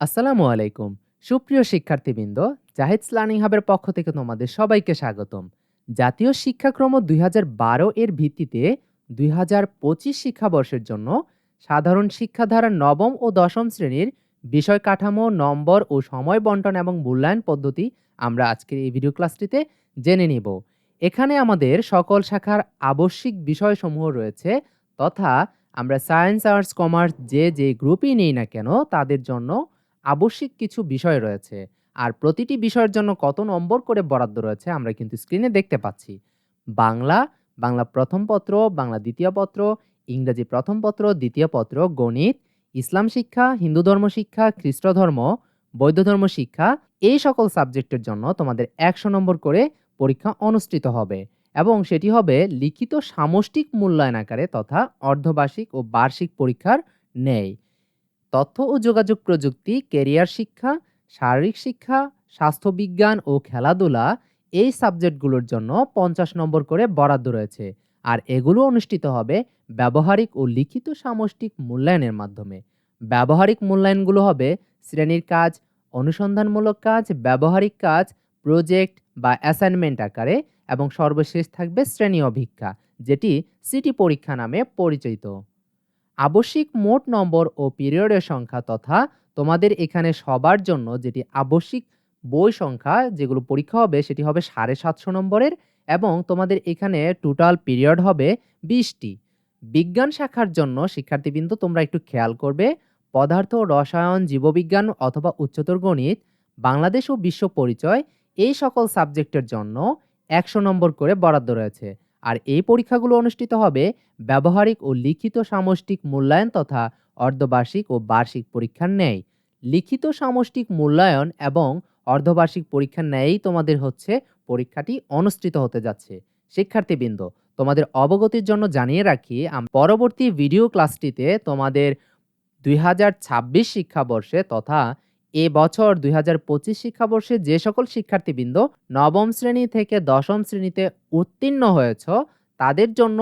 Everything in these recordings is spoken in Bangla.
আসসালামু আলাইকুম। সুপ্রিয় শিক্ষার্থীবৃন্দ, জাহিদ লার্নিং হাবের পক্ষ থেকে তোমাদের সবাইকে স্বাগতম। জাতীয় শিক্ষাক্রম দুই হাজার বারো এর ভিত্তিতে দুই হাজার পঁচিশ শিক্ষাবর্ষের জন্য সাধারণ শিক্ষাধারার নবম ও দশম শ্রেণির বিষয় কাঠামো, নম্বর ও সময় বন্টন এবং মূল্যায়ন পদ্ধতি আমরা আজকের এই ভিডিও ক্লাসটিতে জেনে নিব। এখানে আমাদের সকল শাখার আবশ্যিক বিষয়সমূহ রয়েছে তথা আমরা সায়েন্স, আর্টস, কমার্স যে যে গ্রুপই নেই না কেন তাদের জন্য আবশ্যিক কিছু বিষয় রয়েছে। আর প্রতিটি বিষয়ের জন্য কত নম্বর করে বরাদ্দ রয়েছে আমরা কিন্তু স্ক্রিনে দেখতে পাচ্ছি। বাংলা বাংলা প্রথম পত্র, বাংলা দ্বিতীয় পত্র, ইংরেজি প্রথম পত্র, দ্বিতীয় পত্র, গণিত, ইসলাম শিক্ষা, হিন্দু ধর্ম শিক্ষা, খ্রিস্ট ধর্ম, বৌদ্ধ ধর্ম শিক্ষা, এই সকল সাবজেক্টের জন্য তোমাদের একশো নম্বর করে পরীক্ষা অনুষ্ঠিত হবে। এবং সেটি হবে লিখিত সামষ্টিক মূল্যায়ন আকারে তথা অর্ধবার্ষিক ও বার্ষিক পরীক্ষার ন্যায় তথ্য ও যোগাযোগ প্রযুক্তি কেরিয়ার শিক্ষা, শারীরিক শিক্ষা স্বাস্থ্যবিজ্ঞান ও খেলাধুলা এই সাবজেক্টগুলোর জন্য পঞ্চাশ নম্বর করে বরাদ্দ রয়েছে। আর এগুলো অনুষ্ঠিত হবে ব্যবহারিক ও লিখিত সামষ্টিক মূল্যায়নের মাধ্যমে। ব্যবহারিক মূল্যায়নগুলো হবে শ্রেণির কাজ, অনুসন্ধানমূলক কাজ, ব্যবহারিক কাজ, প্রজেক্ট বা অ্যাসাইনমেন্ট আকারে এবং সর্বশেষ থাকবে শ্রেণি অভিক্ষা, যেটি সিটি পরীক্ষা নামে পরিচিত। আবশ্যিক মোট নম্বর ও পিরিয়ডের সংখ্যা তথা তোমাদের এখানে সবার জন্য যেটি আবশ্যিক বই সংখ্যা, যেগুলো পরীক্ষা হবে, সেটি হবে সাড়ে সাতশো নম্বরের এবং তোমাদের এখানে টোটাল পিরিয়ড হবে বিশটি। বিজ্ঞান শাখার জন্য শিক্ষার্থীবৃন্দ, তোমরা একটু খেয়াল করবে, পদার্থ, রসায়ন, জীববিজ্ঞান অথবা উচ্চতর গণিত, বাংলাদেশ ও বিশ্ব পরিচয়, এই সকল সাবজেক্টের জন্য একশো নম্বর করে বরাদ্দ রয়েছে। আর এই পরীক্ষাগুলো অনুষ্ঠিত হবে ব্যবহারিক ও লিখিত সামষ্টিক মূল্যায়ন তথা অর্ধবার্ষিক ও বার্ষিক পরীক্ষার ন্যায়। লিখিত সামষ্টিক মূল্যায়ন এবং অর্ধবার্ষিক পরীক্ষার ন্যায়ই তোমাদের হচ্ছে পরীক্ষাটি অনুষ্ঠিত হতে যাচ্ছে। শিক্ষার্থীবৃন্দ, তোমাদের অবগতির জন্য জানিয়ে রাখি পরবর্তী ভিডিও ক্লাসটিতে তোমাদের দুই হাজার ছাব্বিশ শিক্ষাবর্ষে তথা এ বছর দুই হাজার পঁচিশ শিক্ষাবর্ষে যে সকল শিক্ষার্থীবৃন্দ নবম শ্রেণি থেকে দশম শ্রেণীতে উত্তীর্ণ হয়েছ, তাদের জন্য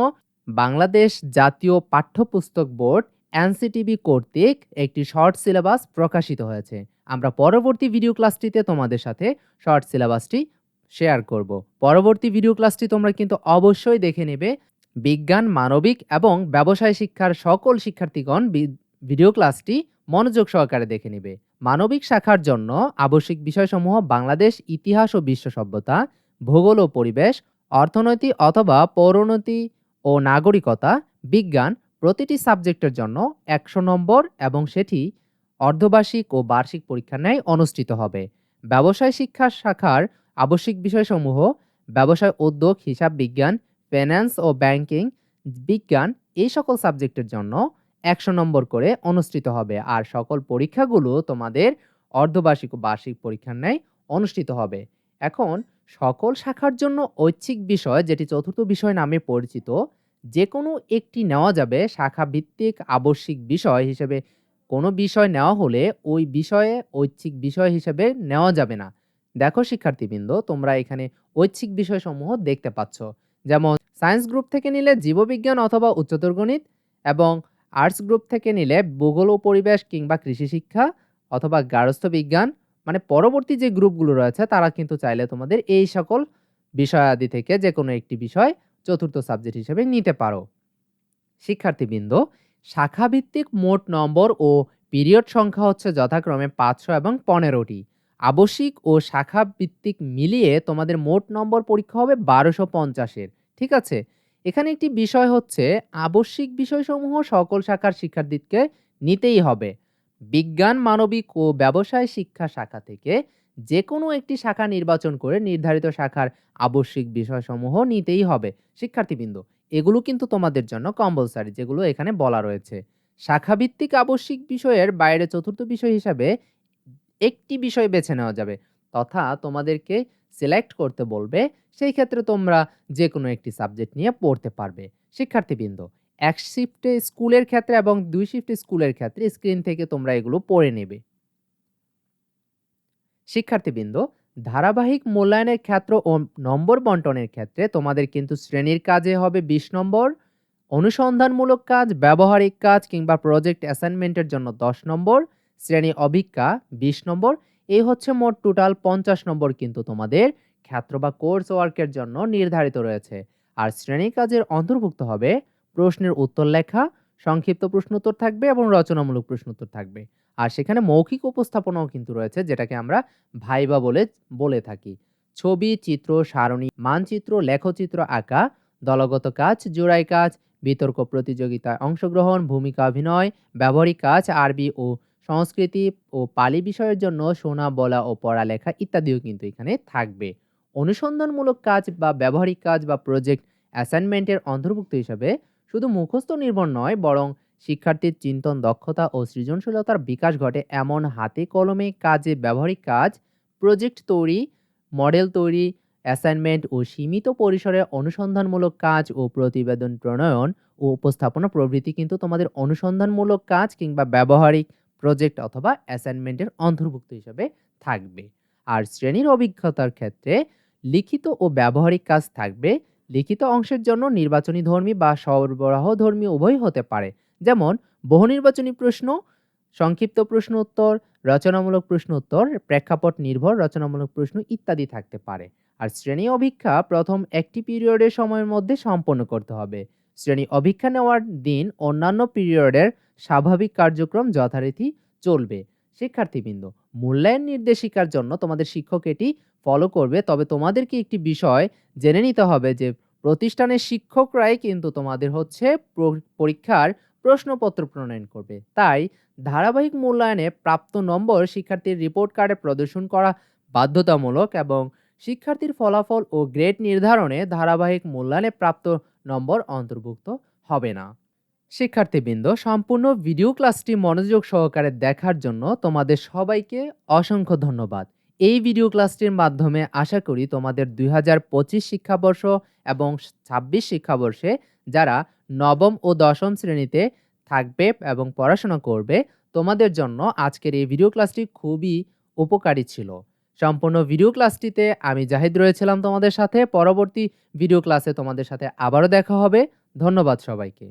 বাংলাদেশ জাতীয় পাঠ্যপুস্তক বোর্ড এনসিটিবি কর্তৃক একটি শর্ট সিলেবাস প্রকাশিত হয়েছে। আমরা পরবর্তী ভিডিও ক্লাসটিতে তোমাদের সাথে শর্ট সিলেবাসটি শেয়ার করব। পরবর্তী ভিডিও ক্লাসটি তোমরা কিন্তু অবশ্যই দেখে নেবে। বিজ্ঞান, মানবিক এবং ব্যবসায় শিক্ষার সকল শিক্ষার্থীগণ ভিডিও ক্লাসটি মনোযোগ সহকারে দেখে নেবে। মানবিক শাখার জন্য আবশ্যিক বিষয়সমূহ বাংলাদেশ ইতিহাস ও বিশ্ব সভ্যতা, ভূগোল ও পরিবেশ, অর্থনৈতিক অথবা পৌরনীতি ও নাগরিকতা, বিজ্ঞান প্রতিটি সাবজেক্টের জন্য একশো নম্বর এবং সেটি অর্ধবার্ষিক ও বার্ষিক পরীক্ষা ন্যায় অনুষ্ঠিত হবে। ব্যবসায় শিক্ষা শাখার আবশ্যিক বিষয়সমূহ ব্যবসায় উদ্যোগ, হিসাব বিজ্ঞান ফাইন্যান্স ও ব্যাংকিং বিজ্ঞান এই সকল সাবজেক্টের জন্য একশো নম্বর করে অনুষ্ঠিত হবে। আর সকল পরীক্ষাগুলো তোমাদের অর্ধবার্ষিক ও বার্ষিক পরীক্ষার ন্যায় অনুষ্ঠিত হবে। এখন সকল শাখার জন্য ঐচ্ছিক বিষয়, যেটি চতুর্থ বিষয় নামে পরিচিত যে কোনো একটি নেওয়া যাবে। শাখা ভিত্তিক আবশ্যিক বিষয় হিসেবে কোনো বিষয় নেওয়া হলে ওই বিষয়ে ঐচ্ছিক বিষয় হিসেবে নেওয়া যাবে না। দেখো শিক্ষার্থীবৃন্দ, তোমরা এখানে ঐচ্ছিক বিষয়সমূহ দেখতে পাচ্ছ। যেমন, সায়েন্স গ্রুপ থেকে নিলে জীববিজ্ঞান অথবা উচ্চতর গণিত এবং আর্টস গ্রুপ থেকে নিলে ভূগোল ও পরিবেশ কিংবা কৃষি শিক্ষা অথবা গার্হস্থ্য বিজ্ঞান মানে পরবর্তী যে গ্রুপগুলো রয়েছে, তারা কিন্তু চাইলে তোমাদের এই সকল বিষয়াদি থেকে যে কোনো একটি বিষয় চতুর্থ সাবজেক্ট হিসেবে নিতে পারো। শিক্ষার্থীবৃন্দ, শাখাভিত্তিক মোট নম্বর ও পিরিয়ড সংখ্যা হচ্ছে যথাক্রমে পাঁচশো এবং পনেরোটি। আবশ্যিক ও শাখা ভিত্তিক মিলিয়ে তোমাদের মোট নম্বর পরীক্ষা হবে বারোশো পঞ্চাশের, ঠিক আছে? এখানে একটি বিষয় হচ্ছে, আবশ্যিক বিষয়সমূহ সকল শাখার শিক্ষার্থীকে নিতেই হবে। বিজ্ঞান, মানবিক ও ব্যবসায় শিক্ষা শাখা থেকে যে কোনো একটি শাখা নির্বাচন করে নির্ধারিত শাখার আবশ্যিক বিষয়সমূহ নিতেই হবে, শিক্ষার্থীবৃন্দ। এগুলো কিন্তু তোমাদের জন্য কম্পালসারি যেগুলো এখানে বলা রয়েছে। শাখাভিত্তিক আবশ্যিক বিষয়ের বাইরে চতুর্থ বিষয় হিসাবে একটি বিষয় বেছে নেওয়া যাবে, তথা তোমাদেরকে সিলেক্ট করতে বলবে, সেই ক্ষেত্রে তোমরা যে কোনো একটি সাবজেক্ট নিয়ে পড়তে পারবে। শিক্ষার্থীবৃন্দ, এক শিফটে স্কুলের ক্ষেত্রে এবং দুই শিফটে স্কুলের ক্ষেত্রে স্ক্রিন থেকে তোমরা এগুলো পড়ে নেবে। শিক্ষার্থীবৃন্দ, ধারাবাহিক মূল্যায়নের ক্ষেত্র ও নম্বর বন্টনের ক্ষেত্রে তোমাদের কিন্তু শ্রেণির কাজে হবে বিশ নম্বর, অনুসন্ধানমূলক কাজ, ব্যবহারিক কাজ কিংবা প্রজেক্ট অ্যাসাইনমেন্টের জন্য দশ নম্বর, শ্রেণি অভিজ্ঞা বিশ নম্বর এই হচ্ছে মোট টোটাল পঞ্চাশ নম্বর কিন্তু তোমাদের। ক্ষেত্র বা কোর্স ওয়ার্কের জন্য নির্ধারিত রয়েছে। আর শ্রেণি কাজের অন্তর্ভুক্ত হবে প্রশ্নের উত্তর লেখা, সংক্ষিপ্ত প্রশ্নোত্তর থাকবে এবং রচনামূলক প্রশ্নোত্তর থাকবে। আর সেখানে মৌখিক উপস্থাপনাও কিন্তু রয়েছে, যেটাকে আমরা ভাইবা বলে বলে থাকি। ছবি, চিত্র, সারণী, মানচিত্র, লেখচিত্র আঁকা, দলগত কাজ, জোড়াই কাজ, বিতর্ক প্রতিযোগিতায় অংশগ্রহণ, ভূমিকা অভিনয়, ব্যবহারিক কাজ, আরবি ও সংস্কৃতি ও পালি বিষয়ের জন্য শোনা, বলা ও পড়ালেখা ইত্যাদিও কিন্তু এখানে থাকবে। অনুসন্ধানমূলক কাজ বা ব্যবহারিক কাজ বা প্রজেক্ট অ্যাসাইনমেন্টের অন্তর্ভুক্ত হিসাবে শুধু মুখস্থ নির্ভর নয়, বরং শিক্ষার্থীর চিন্তন দক্ষতা ও সৃজনশীলতার বিকাশ ঘটে এমন হাতে কলমে কাজে ব্যবহারিক কাজ প্রজেক্ট তৈরি মডেল তৈরি অ্যাসাইনমেন্ট ও সীমিত পরিসরে অনুসন্ধানমূলক কাজ ও প্রতিবেদন প্রণয়ন ও উপস্থাপনা প্রভৃতি কিন্তু তোমাদের অনুসন্ধানমূলক কাজ কিংবা ব্যবহারিক প্রজেক্ট অথবা অ্যাসাইনমেন্টের অন্তর্ভুক্ত হিসাবে থাকবে। আর শ্রেণির অভিজ্ঞতার ক্ষেত্রে লিখিত ও ব্যবহারিক কাজ থাকবে। লিখিত অংশের জন্য নির্বাচনী ধর্মী বা সরবরাহ ধর্মী উভয় হতে পারে। যেমন বহু নির্বাচনী প্রশ্ন, সংক্ষিপ্ত প্রশ্ন উত্তর, রচনামূলক প্রশ্ন উত্তর, প্রেক্ষাপট নির্ভর, রচনামূলক প্রশ্ন ইত্যাদি থাকতে পারে। আর শ্রেণি অভিক্ষা প্রথম একটি পিরিয়ডের সময়ের মধ্যে সম্পন্ন করতে হবে। শ্রেণি অভিক্ষা নেওয়ার দিন অন্যান্য পিরিয়ডের স্বাভাবিক কার্যক্রম যথারীতি চলবে। শিক্ষার্থীবৃন্দ, মূল্যায়ন নির্দেশিকার জন্য তোমাদের শিক্ষক এটি ফলো করবে, তবে তোমাদেরকে একটি বিষয় জেনে নিতে হবে যে প্রতিষ্ঠানের শিক্ষকরাই কিন্তু তোমাদের হচ্ছে পরীক্ষার প্রশ্নপত্র প্রণয়ন করবে। তাই ধারাবাহিক মূল্যায়নে প্রাপ্ত নম্বর শিক্ষার্থীর রিপোর্ট কার্ডে প্রদর্শন করা বাধ্যতামূলক এবং শিক্ষার্থীর ফলাফল ও গ্রেড নির্ধারণে ধারাবাহিক মূল্যায়নে প্রাপ্ত নম্বর অন্তর্ভুক্ত হবে না। শিক্ষার্থীবৃন্দ, সম্পূর্ণ ভিডিও ক্লাসটি মনোযোগ সহকারে দেখার জন্য তোমাদের সবাইকে অসংখ্য ধন্যবাদ। এই ভিডিও ক্লাসটির মাধ্যমে আশা করি তোমাদের দুই হাজার পঁচিশ শিক্ষাবর্ষ এবং ছাব্বিশ শিক্ষাবর্ষে যারা নবম ও দশম শ্রেণীতে থাকবে এবং পড়াশোনা করবে, তোমাদের জন্য আজকের এই ভিডিও ক্লাসটি খুবই উপকারী ছিল। সম্পূর্ণ ভিডিও ক্লাসটিতে আমি জাহিদ রয়েছিলাম তোমাদের সাথে। পরবর্তী ভিডিও ক্লাসে তোমাদের সাথে আবারও দেখা হবে। ধন্যবাদ সবাইকে।